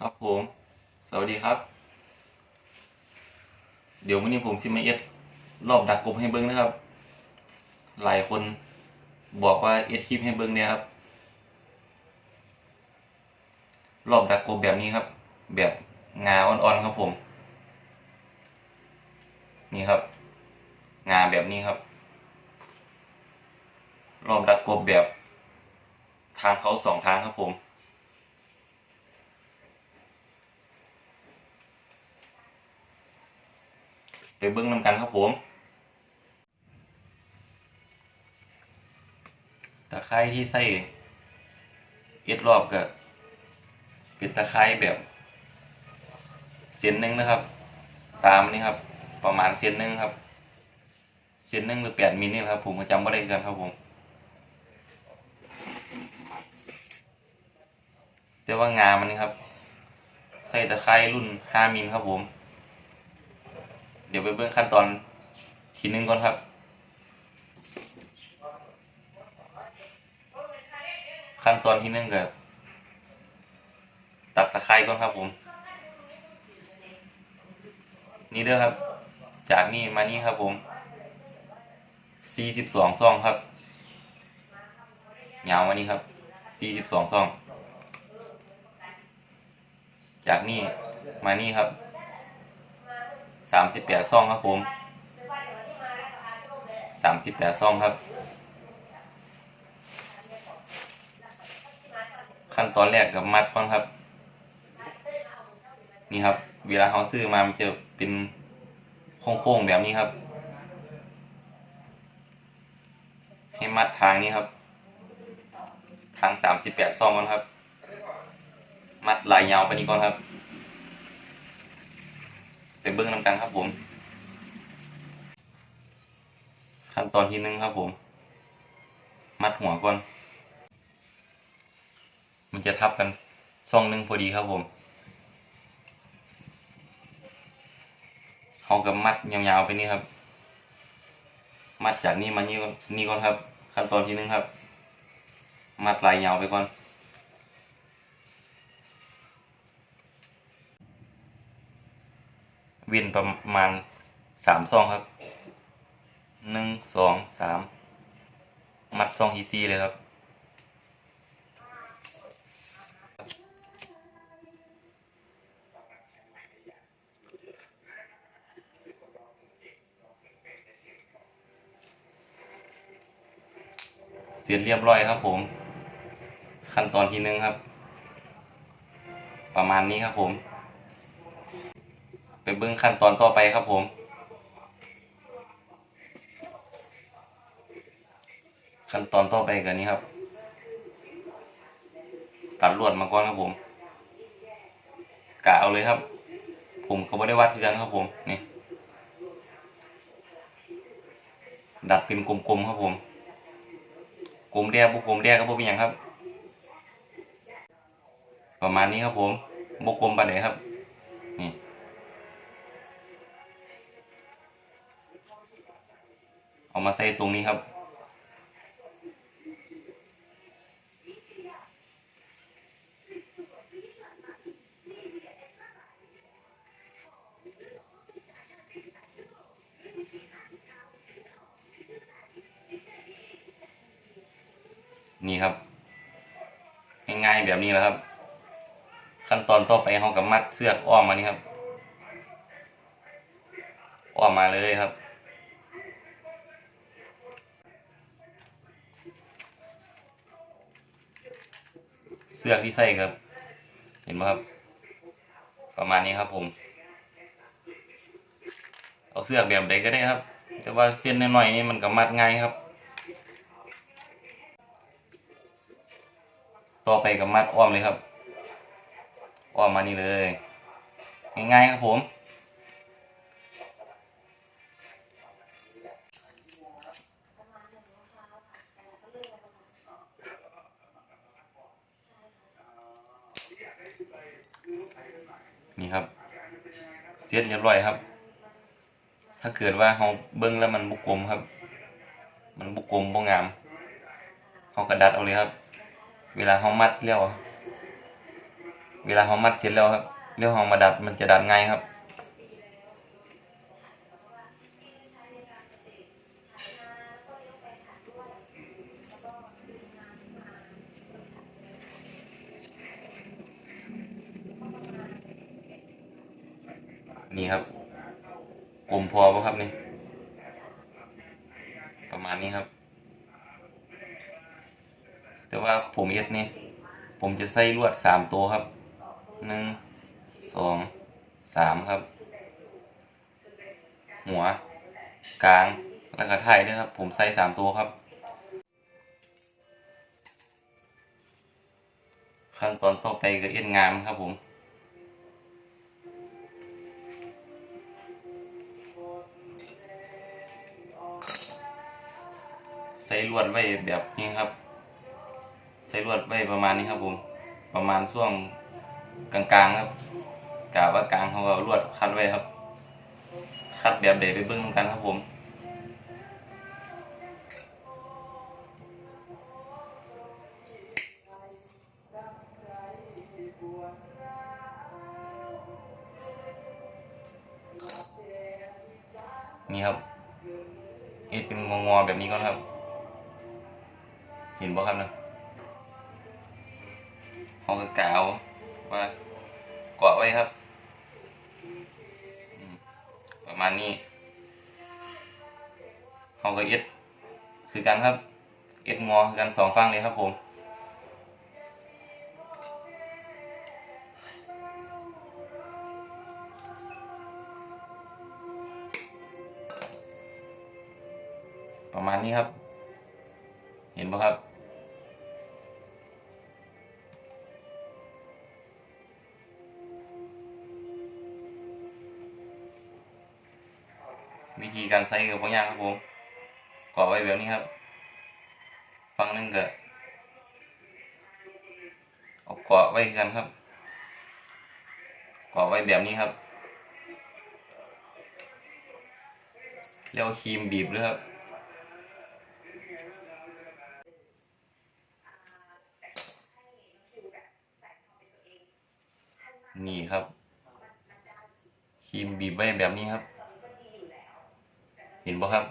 ครับผม สวัสดีครับ เดี๋ยววันนี้ผมซิมาเอ็ดรอบดักกบให้เบิ้งนะครับ หลายคนบอกว่าเอ็ดคลิปให้เบิ้งเนี่ยครับ รอบดักกบแบบนี้ครับ แบบงาอ่อนๆครับผม นี่ครับ งาแบบนี้ครับ รอบดักกบแบบ ทางเขาสองทางครับผม เบิ้งนำกันครับผมตะไคร้ที่ใส่เอ็ดรอบกับเป็นตะไคร้แบบเส้นหนึ่งนะครับ ตามนี่ครับ ประมาณเส้นหนึ่งครับเส้นหนึ่งหรือแปดมิลนี่ครับ ผมก็จำไม่ได้กันครับผม แต่ว่างามันนี่ครับ ใส่ตะไคร้รุ่นห้ามิลครับผมเดี๋ยวไปเบื้องขั้นตอนทีนึงก่อนครับขั้นตอนที่หนึ่งกับตัดตะไคร้ก่อนครับผม นี่เด้อครับ จากนี่มานี่ครับผมสี่สิบสองซองครับยาวมานี่ครับสี่สิบสองซอง จากนี่มานี่ครับ สามสิบแปดซองครับผมสามสิบแปดซองครับ ขั้นตอนแรกกับมัดก่อนครับ นี่ครับ เวลาเขาซื้อมามันจะเป็นโค้งๆแบบนี้ครับ ให้มัดทางนี้ครับทางสามสิบแปดซองก่อนครับ มัดลายยาวไปนี้ก่อนครับ ไปเบิ้งนำกันครับผม ขั้นตอนที่หนึ่งครับผม มัดหัวก่อน มันจะทับกันซองหนึ่งพอดีครับผมเขากับมัดยาวๆไปนี่ครับ มัดจากนี่มานี่ก่อนนี่ก่อนครับ ขั้นตอนที่หนึ่งครับ มัดลายยาวไปก่อน วินประมาณสามซองครับหนึ่งสองสามมัดซองอีซีเลยครับ เสร็จเรียบร้อยครับผม ขั้นตอนที่หนึ่งครับ ประมาณนี้ครับผม ไปเบิ้งขั้นตอนต่อไปครับผมขั้นตอนต่อไปกันนี้ครับ ตัดลวดมาก่อนครับผมกะเอาเลยครับ ผมก็ไม่ได้วัดเพื่อนครับผมนี่ดัดเป็นกลมๆครับผมกลมแดงบุกลมแดงครับผมเป็นอย่างครับ ประมาณนี้ครับผมบุกลมปานไหนครับนี่ เอามาใส่ตรงนี้ครับ นี่ครับ ง่ายๆแบบนี้แหละครับ ขั้นตอนต่อไปเรากับมัดเสือกอ้อมมานี่ครับ อ้อมมาเลยครับ สื้อที่ใส่ครับ เห็นไหมครับ ประมาณนี้ครับผม เอาเสื้อแบบใดก็ได้ครับ แต่ว่าเส้นน้อยๆนี่มันก็มัดง่ายครับ ต่อไปกับมัดอ้อมเลยครับ อ้อมมานี่เลย ง่ายๆครับผม นี่ครับ เสร็จเรียบร้อยครับ ถ้าเกิดว่าเขาเบิ้งแล้วมันบุกกลมครับ มันบุกกลมบ่งามเขากระดัดเอาเลยครับ เวลาเขามัดแล้วเวลาเขามัดเสร็จแล้วครับเรื่องของมาดัดมันจะดัดง่ายครับ นี่ครับกลมพอป่ะครับนี่ ประมาณนี้ครับ แต่ว่าผมเอสนี่ ผมจะใส่ลวดสามตัวครับหนึ่งสองสามครับ หัว กลาง แล้วก็ท้ายด้วยครับ ผมใส่สามตัวครับ ขั้นตอนต่อไปก็เอ็นงามครับผม วดไว้แบบนี้ครับ ใส่ลวดไว้ประมาณนี้ครับผม ประมาณช่วงกลางๆครับกะว่ากลางเขาก็เอาลวดคัดไว้ครับ คัดแบบเดไปเบิ้งนกันครับผมนี่ครับเอ็ดเป็นงอๆแบบนี้ก่อนครับ เห็นบ่ครับนะเขาก็กาวมาเกาะไว้ครับ ประมาณนี้เขาก็เอ็ดคือกันครับ เอ็ดงอคือกันสองฝั่งเลยครับผมประมาณนี้ครับ เห็นปะครับ วิธีการใส่กับพวกยางครับผมก่อไว้แบบนี้ครับ ฟังนึงก็เอาเกาะไว้กันครับเกาะไว้แบบนี้ครับเรียกว่าครีมบีบด้วยครับนี่ครับครีมบีบไว้แบบนี้ครับ เห็นปะครับ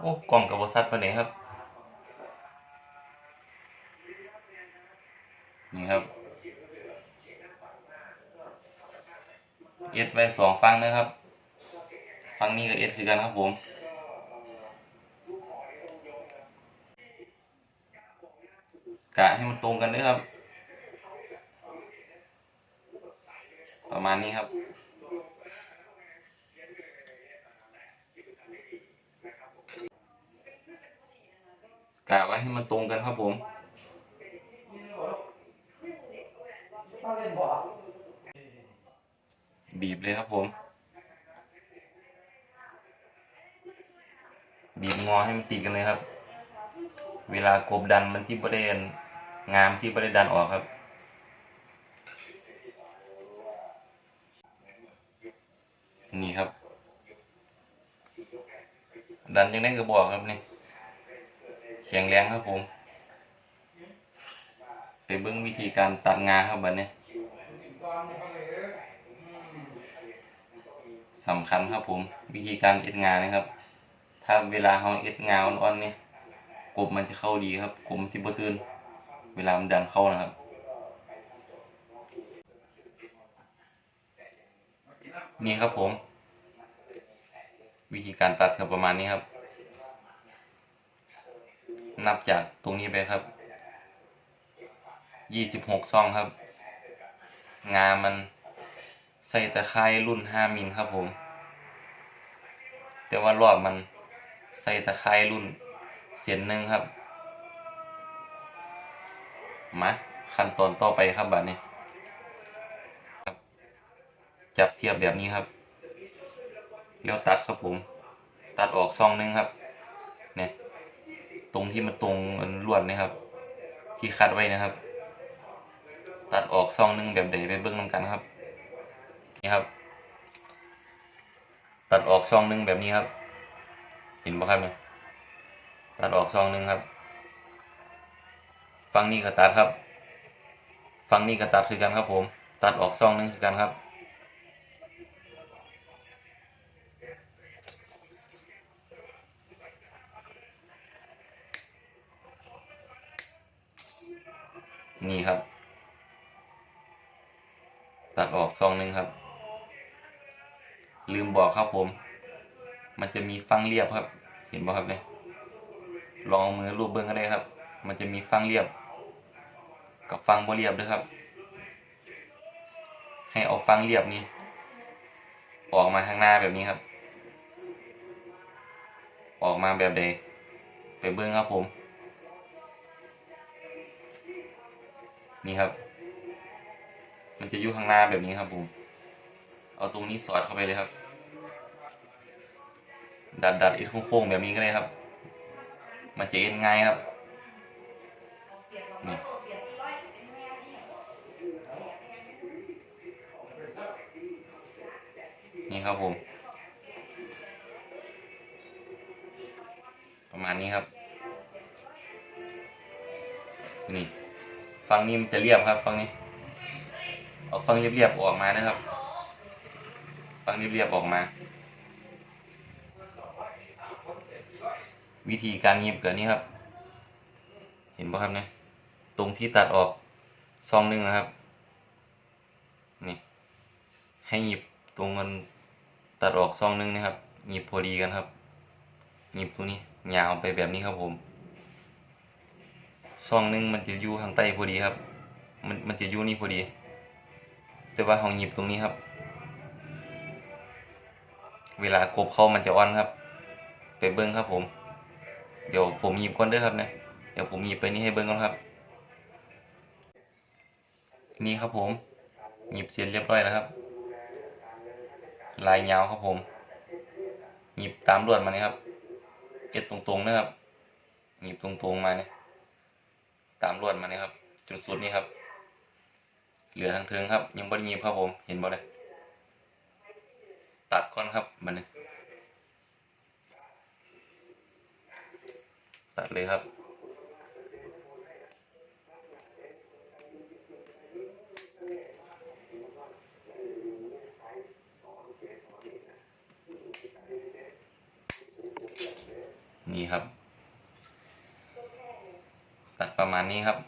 โอ้กล่องกับบซัดไปไหนครับ นี่ครับเอ็ดไว้สองฟังนะครับ ฟังนี้กับเอ็ดคือกันครับผมกะให้มันตรงกันด้วยครับ ประมาณนี้ครับ ให้มันตรงกันครับผมบีบเลยครับผม บีบงอให้มันติดกันเลยครับ เวลากบดันมันที่ประเด็นงามที่ประเด็นดันออกครับนี่ครับ ดันยังได้กระบอกครับนี่ แข็งแรงครับผม ไปเบิ้งวิธีการตัดงาครับบัดนี้สำคัญครับผม วิธีการเอ็ดงานะครับ ถ้าเวลาเราเอ็ดงาอ่อนๆเนี่ยกบมันจะเข้าดีครับกบมันสิบตื่นเวลามันดันเข้านะครับนี่ครับผม วิธีการตัดครับประมาณนี้ครับ นับจากตรงนี้ไปครับ ยี่สิบหกซองครับ งามันใส่ตะไคร้รุ่นห้ามิลครับผม แต่ว่ารอบมันใส่ตะไคร้รุ่นเสียนหนึ่งครับ มาขั้นตอนต่อไปครับบัดนี้ครับ จับเทียบแบบนี้ครับ แล้วตัดครับผม ตัดออกซองนึงครับ เนี่ย ตรงที่มันตรงมันลวดนะครับ ที่คัดไว้นะครับ ตัดออกซองหนึงแบบเดไปเบิ้งนำกันครับ นี่ครับ ตัดออกซองหนึงแบบนี้ครับ เห็นปะครับเนี่ยตัดออกซองหนึงครับฟังนี่ก็ตัดครับฟังนี่ก็ตัดคือกันครับผม ตัดออกซองหนึงคือกันครับ นี่ครับ ตัดออกซองหนึ่งครับ ลืมบอกครับผม มันจะมีฟังเรียบครับ เห็นบ่ครับเนี่ยลองเอามือรูปเบิ้งก็ได้ครับ มันจะมีฟังเรียบ กับฟังบ่เรียบด้วยครับ ให้เอาฟังเรียบนี้ ออกมาข้างหน้าแบบนี้ครับ ออกมาแบบใดไปเบิ้งครับผม นี่ครับ มันจะอยู่ข้างหน้าแบบนี้ครับผม เอาตรงนี้สอดเข้าไปเลยครับ ดัดดัดอีกโค้งๆแบบนี้ก็ได้ครับ มันจะเอ็นง่ายครับนี่นี่ครับผม ประมาณนี้ครับ นี่ ฟังนี้มันจะเรียบครับฟังนี้เอาฟังเรียบๆออกมานะครับฟังเรียบๆออกมา วิธีการหยิบเกิดนี้ครับ เห็นป่ะครับเนี่ยตรงที่ตัดออกซองหนึ่งนะครับนี่ให้หยิบตรงมันตัดออกซองหนึ่งนะครับหยิบพอดีกันครับหยิบตรงนี้ยาวไปแบบนี้ครับผม ซองหนึ่งมันจะอยู่ทางใต้พอดีครับ มันมันจะอยู่นี่พอดี แต่ว่าของหยิบตรงนี้ครับ เวลากบเข้ามันจะอ่อนครับ ไปเบิ้งครับผม เดี๋ยวผมหยิบก่อนเด้อครับเนี่ยเดี๋ยวผมหยิบไปนี่ให้เบิ้งก่อนครับ นี่ครับผมหยิบเสร็จเรียบร้อยแล้วครับ ลายยาวครับผมหยิบตามลวดมานี่ครับเอ็ดตรงๆนะครับหยิบตรงๆมาเนี่ย ตามลวดมาเนี่ยครับ จนสุดนี่ครับ เหลือทางเทิงครับ ยังบริยีบครับผมเห็นบ่เลยตัดก่อนครับมันนี่ตัดเลยครับนี่ครับ ตัดประมาณนี้ครับ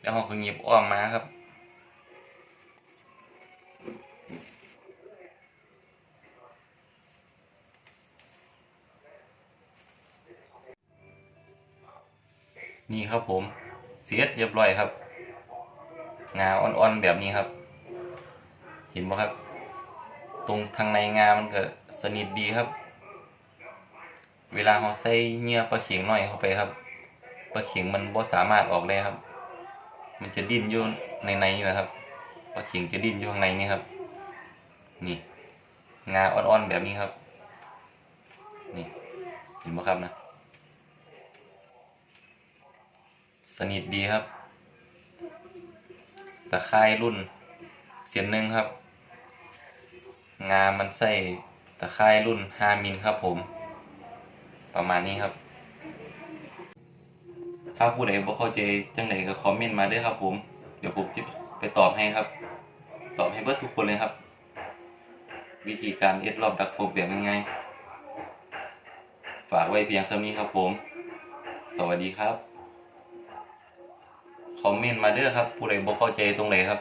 แล้วเราก็หยิบอ้อมมาครับ นี่ครับผม เสียดเรียบร้อยครับงาอ่อนๆแบบนี้ครับ เห็นไหมครับ ตรงทางในงามันก็สนิทดีครับ เวลาเราใส่เหงื่อปลาเข็งหน่อยเข้าไปครับ ปลาเข็งมันบ่สามารถออกได้ครับ มันจะดิ้นอยู่ในในนี่แหละครับปลาเข็งจะดิ้นอยู่ข้างในนี่ครับ นี่ งาอ่อนๆแบบนี้ครับ นี่ เห็นไหมครับนะ สนิทดีครับ ตะไคร่รุ่น เสียนหนึ่งครับ งามันใส่ตะไคร่รุ่นห้ามิลครับผม ประมาณนี้ครับ ถ้าผู้ใดบ่เข้าใจจังไหนก็คอมเมนต์มาด้อครับ ผม เดี๋ยวผมจะไปตอบให้ครับ ตอบให้เบิดทุกคนเลยครับ วิธีการเอ็ดรอบดักพบแบบง่ายๆฝากไว้เพียงเท่านี้ครับผม สวัสดีครับ คอมเมนต์มาเด้อครับ ผู้ใดบ่เข้าใจตรงไหนครับ